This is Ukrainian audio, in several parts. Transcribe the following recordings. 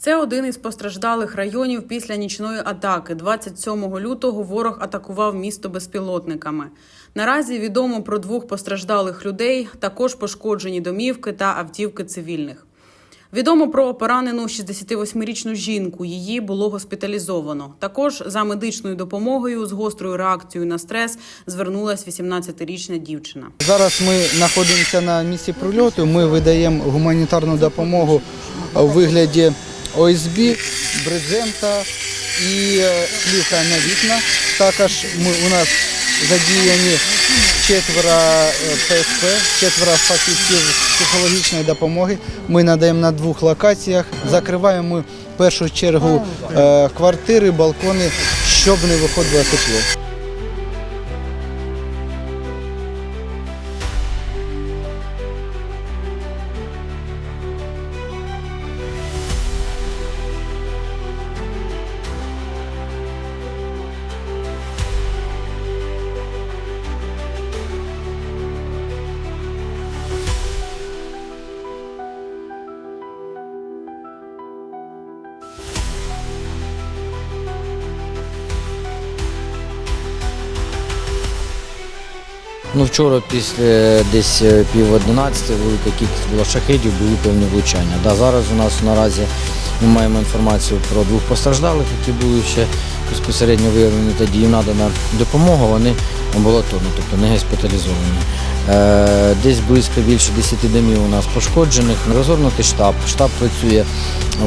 Це один із постраждалих районів після нічної атаки. 27 лютого ворог атакував місто безпілотниками. Наразі відомо про двох постраждалих людей, також пошкоджені домівки та автівки цивільних. Відомо про поранену 68-річну жінку. Її було госпіталізовано. Також за медичною допомогою з гострою реакцією на стрес звернулась 18-річна дівчина. Зараз ми знаходимося на місці прильоту. Ми видаємо гуманітарну допомогу у вигляді ОСБ, брезента і е, плівка на вікна. Також ми, у нас задіяні четверо е, ПСП, четверо фахівців психологічної допомоги. Ми надаємо на двох локаціях. Закриваємо ми в першу чергу е, квартири, балкони, щоб не виходило тепло. Ну, вчора після десь е, пів одинадцяти велика кількість була шахедів, були певні влучання. Да, зараз у нас наразі ми маємо інформацію про двох постраждалих, які були ще безпосередньо виявлені тоді їм надана допомога, вони амбулаторно, тобто не госпіталізовані. Е, десь близько більше 10 домів у нас пошкоджених. Розгорнутий штаб. Штаб працює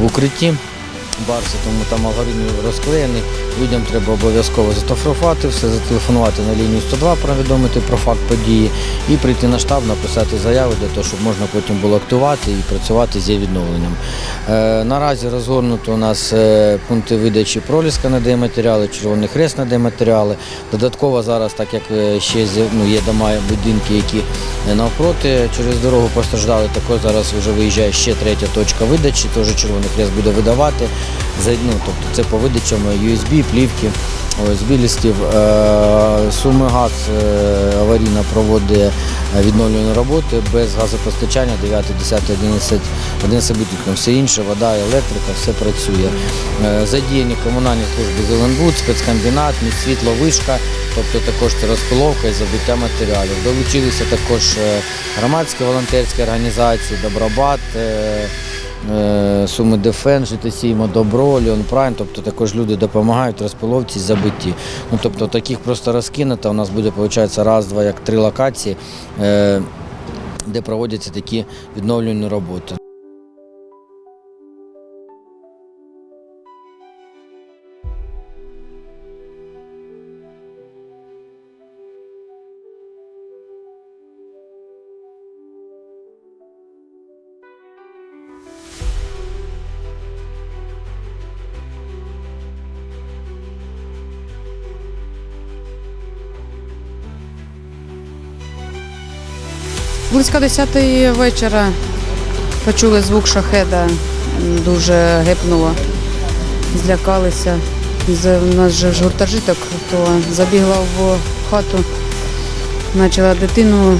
в укритті. Барсі, тому там алгоритм розклеєний. Людям треба обов'язково зафотографувати все, зателефонувати на лінію 102, повідомити про факт події і прийти на штаб, написати заяву для того, щоб можна потім було актувати і працювати з її відновленням. Е, наразі розгорнуто у нас е, пункти видачі проліска надає матеріали, Червоний Хрест надає матеріали. Додатково зараз, так як е, ще ну, є дома, будинки, які навпроти через дорогу постраждали, також зараз вже виїжджає ще третя точка видачі, теж Червоний Хрест буде видавати. Ну, тобто це по видачам USB, плівки, ОСБ листів. Е, Суми газ е, аварійно проводить е, відновлювані роботи без газопостачання 9, 10, 11, 11 будинків. Все інше, вода, електрика, все працює. Е, Задіяні комунальні служби Зеленбуд, спецкомбінат, світло, вишка, тобто також розпиловка і забиття матеріалів. Долучилися також е, громадські волонтерські організації, Добробат. Е, Суми Дефен, Житосіймо, Добро, Ліон Прайм, тобто також люди допомагають розпиловці забитті. Ну, тобто таких просто розкинуто. У нас буде, виходить, раз, два, як три локації, е, де проводяться такі відновлювальні роботи. Близько 10-ї вечора почули звук шахеда, дуже гепнуло, злякалися. У нас же ж гуртожиток, то забігла в хату, почала дитину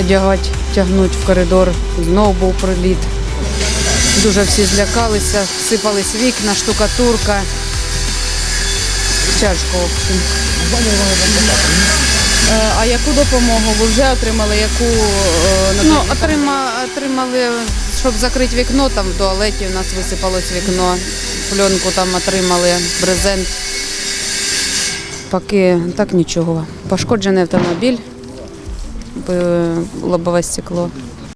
одягати, тягнути в коридор. Знову був приліт. Дуже всі злякалися, сипались вікна, штукатурка. Тяжко, в общем. Е, А яку допомогу ви вже отримали? Яку е, Ну, отрима, отримали, щоб закрити вікно, там в туалеті у нас висипалось вікно, пленку там отримали, брезент. Поки так нічого. Пошкоджений автомобіль, лобове стекло.